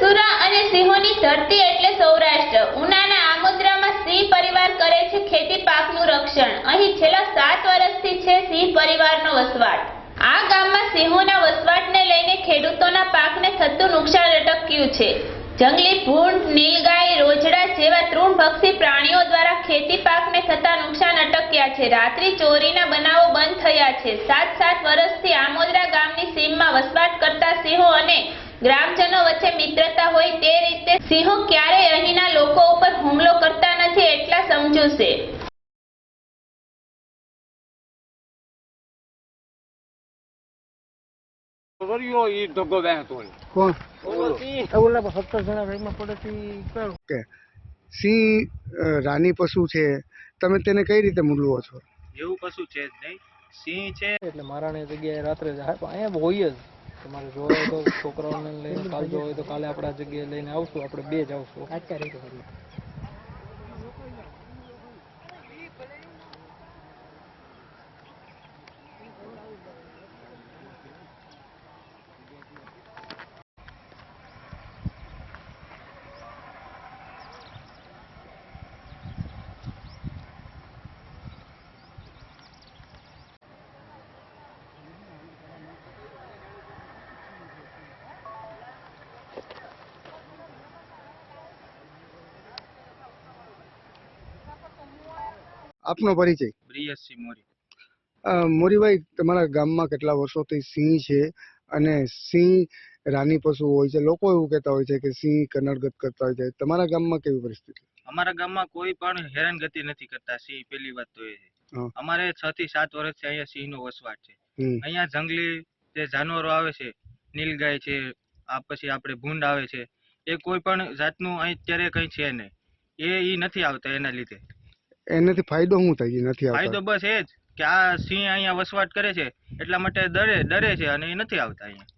સુરા અને સિંહોની ધરતી એટલે સૌરાષ્ટ્ર. ઉનાના આમોદરામાં સિંહ પરિવાર કરે છે ખેતી પાકનું રક્ષણ. અહીં છેલ્લા સાત વર્ષથી છે સિંહ પરિવારનો વસવાટ. આ ગામમાં સિંહોના વસવાટને લઈને ખેડૂતોના પાકને થતું નુકસાન અટક્યું છે. જંગલી ભૂંડ, નીલગાય, રોજડા જેવા તૃણભક્ષી પ્રાણીઓ દ્વારા ખેતી પાકને થતા નુકસાન અટક્યા છે. રાત્રિ ચોરીના બનાવો બંધ થયા છે. સાત સાત વર્ષથી આમોદરા ગામની સીમમાં વસવાટ કરતા સિંહો અને ગ્રામજનો વચ્ચે મિત્રતા હોય તે રીતે સિંહો ક્યારેય અહીંના લોકો ઉપર હુમલો કરતા નથી એટલા સમજુ છે સિંહ રાની પશુ છે તમે તેને કઈ રીતે મૂલવો છો? એવું કશું છે જ નહીં. સિંહ છે. એટલે મારાની જગ્યાએ રાત્રે જાય પણ અહીંયા હોય જ. તમારે જોવા હોય તો છોકરાઓને લઈને કાલ જોવા હોય તો કાલે આપણા જગ્યાએ લઈને આવશું, આપણે બે જ આવશું. આપનો પરિચય? બ્રિયસસિંહ મોરી. મોરીભાઈ તમારા ગામમાં કેટલા વર્ષોથી સિંહ છે અને સિંહ રાની પશુ હોય છે. લોકો એવું કહેતા હોય છે કે સિંહ કનડગત કરતા હોય છે. તમારા ગામમાં કેવી પરિસ્થિતિ? અમારા ગામમાં કોઈ પણ હેરાનગતિ નથી કરતા સિંહ પેલી વાત તો એ છે. અમારે છ થી સાત વર્ષથી અહીંયા સિંહનો વસવાટ છે. અહીંયા જંગલી જે જાનવરો આવે છે નીલગાય છે આ પછી આપણે ભૂંડ આવે છે એ કોઈ પણ જાતનું અહીં અત્યારે કંઈ છે નહીં. એ ઈ નથી આવતા એના લીધે. એનાથી ફાયદો શું થાય? નથી ફાયદો બસ એ જ કે આ સિંહ અહીંયા વસવાટ કરે છે એટલા માટે ડરે ડરે છે અને એ નથી આવતા અહીંયા.